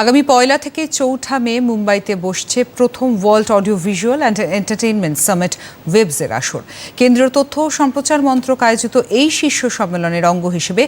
আগামী পয়লা থেকে চৌঠা মে মুম্বাইতে বসছে প্রথম world audio visual and entertainment summit ওয়েবসের আসর। কেন্দ্রীয় তথ্য ও সম্প্রচার মন্ত্রক আয়োজিত এই শীর্ষ সম্মেলনের অঙ্গ হিসেবে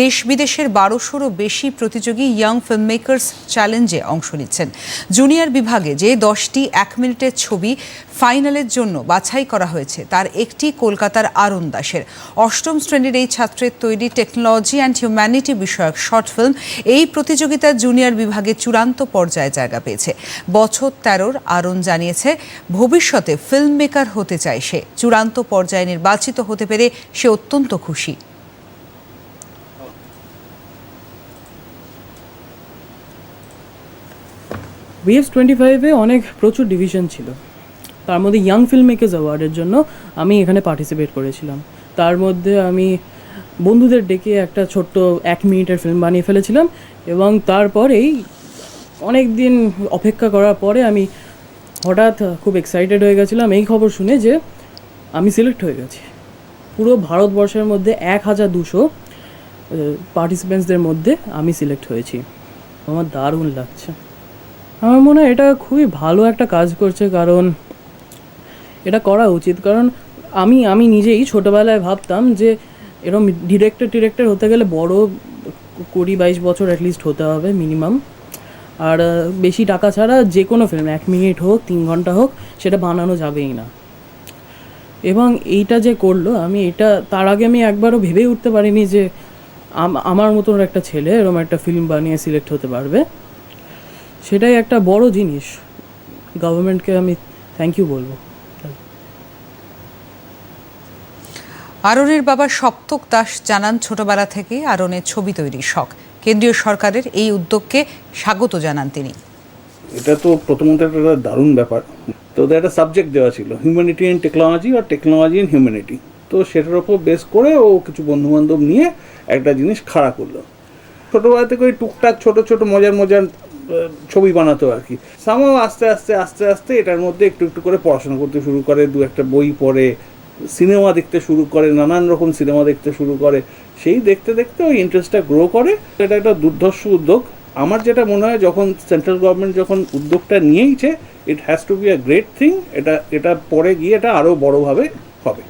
দেশ বিদেশের বারোশোরও বেশি প্রতিযোগী ইয়াং ফিল্ম মেকার্স চ্যালেঞ্জে অংশ নিচ্ছেন। জুনিয়র বিভাগে যে দশটি এক মিনিটের ছবি ফাইনালের জন্য বাছাই করা হয়েছে, তার একটি কলকাতার আরুণ দাসের। অষ্টম শ্রেণির এই ছাত্রের তৈরি টেকনোলজি অ্যান্ড হিউম্যানিটি বিষয়ক শর্ট ফিল্ম এই প্রতিযোগিতার জুনিয়র বিভাগে চূড়ান্ত পর্যায়ে জায়গা পেয়েছে। বছর তেরোর আরুণ জানিয়েছে, ভবিষ্যতে ফিল্ম মেকার হতে চায় সে। চূড়ান্ত পর্যায়ে নির্বাচিত হতে পেরে সে অত্যন্ত খুশি। বিএস টোয়েন্টি ফাইভে অনেক প্রচুর ডিভিশন ছিল। তার মধ্যে ইয়াং ফিল্ম মেকার্স অ্যাওয়ার্ডের জন্য আমি এখানে পার্টিসিপেট করেছিলাম। তার মধ্যে আমি বন্ধুদের ডেকে একটা ছোট্ট এক মিনিটের ফিল্ম বানিয়ে ফেলেছিলাম এবং তারপরেই অনেক দিন অপেক্ষা করার পরে আমি হঠাৎ খুব এক্সাইটেড হয়ে গেছিলাম এই খবর শুনে যে আমি সিলেক্ট হয়ে গেছি। পুরো ভারতবর্ষের মধ্যে এক হাজার দুশো পার্টিসিপেন্টসদের মধ্যে আমি সিলেক্ট হয়েছি। আমার দারুণ লাগছে। আমার মনে হয় এটা খুবই ভালো একটা কাজ করছে কারণ এটা করা উচিত। কারণ আমি আমি নিজেই ছোটোবেলায় ভাবতাম যে এরকম ডিরেক্টর ডিরেক্টর হতে গেলে বড় কুড়ি বাইশ বছর অ্যাটলিস্ট হতে হবে মিনিমাম আর বেশি টাকা ছাড়া যে কোনো ফিল্ম এক মিনিট হোক, তিন ঘণ্টা হোক, সেটা বানানো যাবেই না। এবং এইটা যে করল, আমি এটা, তার আগে আমি একবারও ভেবেই উঠতে পারিনি যে আম- আমার মতন একটা ছেলে এরকম একটা ফিল্ম বানিয়ে সিলেক্ট হতে পারবে। সেটাই একটা বড় জিনিস। গভর্নমেন্টকে আমি থ্যাংক ইউ বলব। আরনের বাবা সপ্তক দাস জানান, ছোটবেলা থেকেই আরনের ছবি তৈরির শখ। কেন্দ্রীয় সরকারের এই উদ্যোগকে স্বাগত জানান তিনি। এটা তো প্রথমত একটা দারুণ ব্যাপার। তো ওদের একটা সাবজেক্ট দেওয়া ছিল হিউম্যানিটি ইন টেকনোলজি আর টেকনোলজি ইন হিউম্যানিটি তো সেটার ওপর বেস করে ও কিছু বন্ধু বান্ধব নিয়ে একটা জিনিস খাড়া করল। ছোটোবেলা থেকে ওই টুকটাক ছোট ছোট মজার মজার ছবি বানাতো আর কি। সামাও আস্তে আস্তে আস্তে আস্তে এটার মধ্যে একটু একটু করে পড়াশোনা করতে শুরু করে, দু একটা বই পড়ে সিনেমা দেখতে শুরু করে, নানান রকম সিনেমা দেখতে শুরু করে, সেই দেখতে দেখতে ওই ইন্টারেস্টটা গ্রো করে। এটা একটা দুর্ধর্ষ উদ্যোগ। আমার যেটা মনে হয়, যখন সেন্ট্রাল গভর্নমেন্ট যখন উদ্যোগটা নিয়েইছে it has to be a great thing এটা এটা পরে গিয়ে এটা আরও বড়োভাবে হবে।